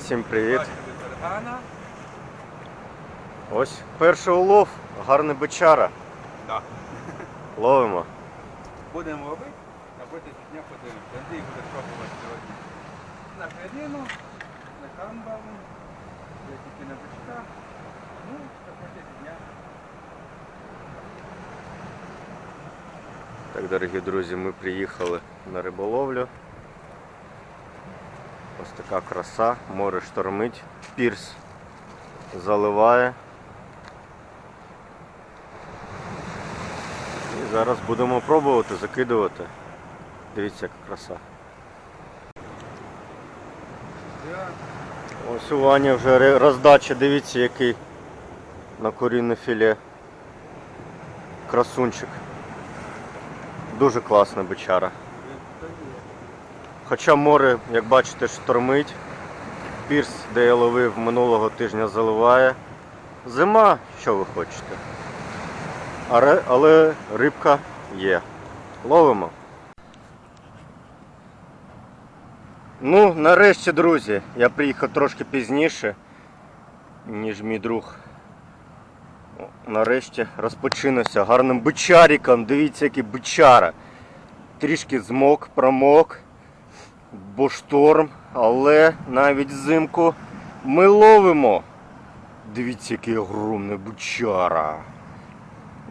Всім привіт. Ось перший улов, гарний бичара. Да. Ловимо. Будемо ловити, на протязі дня подивимося. Андрій буде пробувати сьогодні на хренину, на камбалу, я тільки на бичка. Ну, на протязі дня. Так, дорогі друзі, ми приїхали на риболовлю. Ось така краса, море штормить, пірс заливає. І зараз будемо пробувати закидувати. Дивіться, яка краса. Ось у Вані вже роздача, дивіться, який на куріне філе. Красунчик. Дуже класна бичара. Хоча море, як бачите, штормить. Пірс, де я ловив минулого тижня, заливає. Зима, що ви хочете. Але, рибка є. Ловимо. Ну, нарешті, друзі, я приїхав трошки пізніше, ніж мій друг. Нарешті розпочинуся гарним бичариком. Дивіться, який бичара. Трішки змок, промок, бо шторм, але навіть взимку ми ловимо. Дивіться, який огромний бичара.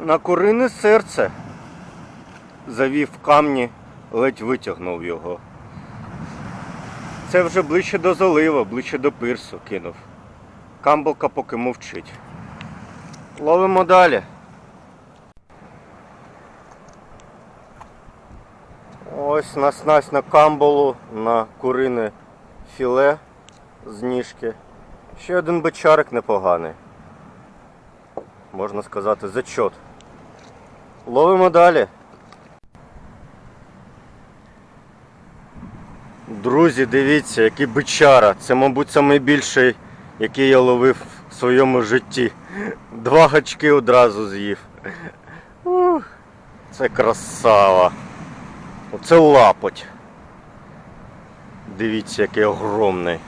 На курине серце. Завів камні, ледь витягнув його. Це вже ближче до залива, ближче до пирсу кинув. Камбалка поки мовчить. Ловимо далі. Ось наснасть на камбалу, на курине філе з ніжки. Ще один бичарик непоганий. Можна сказати, зачот. Ловимо далі. Друзі, дивіться, який бичара. Це, мабуть, найбільший, який я ловив в своєму житті. Два гачки одразу з'їв. Це красава. Оце лапоть. Дивіться, який огромний.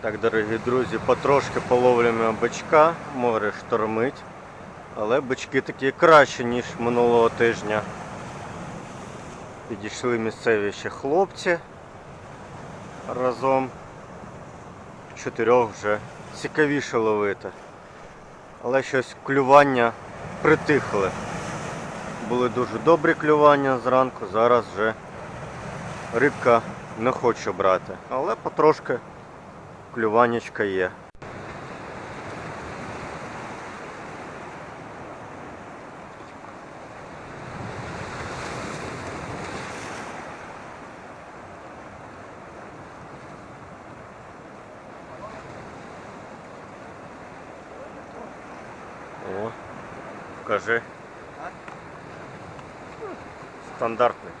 Так, дорогі друзі, потрошки половлюємо бичка, море штормить. Але бички такі кращі, ніж минулого тижня. Підійшли місцеві ще хлопці разом. В чотирьох вже цікавіше ловити. Але щось клювання притихли. Були дуже добрі клювання зранку, зараз вже рибка не хоче брати. Але потрошки клюванечка є. О, покажи. Стандартний.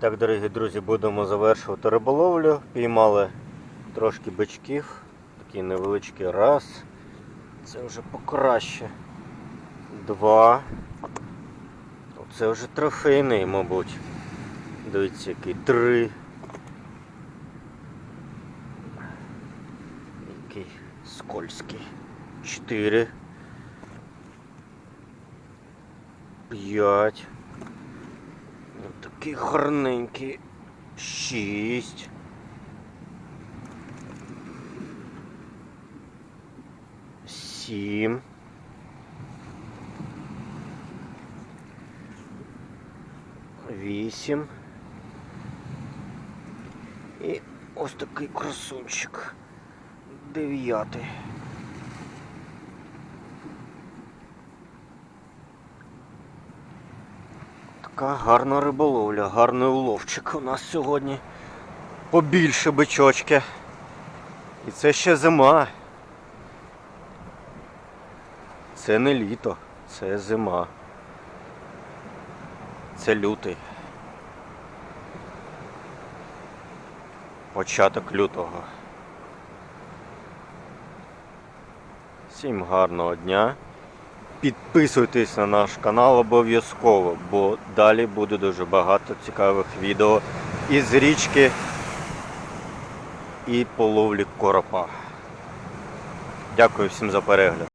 Так, дорогі друзі, будемо завершувати риболовлю. Піймали трошки бичків. Такий невеличкий раз. Це вже покраще. Два. Це вже трофейний, мабуть. Дивіться, який три. Який скользький. Чотири. П'ять. Такий гарненький. Шість. Сім. Вісім. І ось такий красунчик. Дев'ятий. Така гарна риболовля, гарний уловчик у нас сьогодні. Побільше бичочки. І це ще зима. Це не літо, це зима. Це лютий. Початок лютого. Всім гарного дня. Підписуйтесь на наш канал обов'язково, бо далі буде дуже багато цікавих відео із річки і половлі коропа. Дякую всім за перегляд.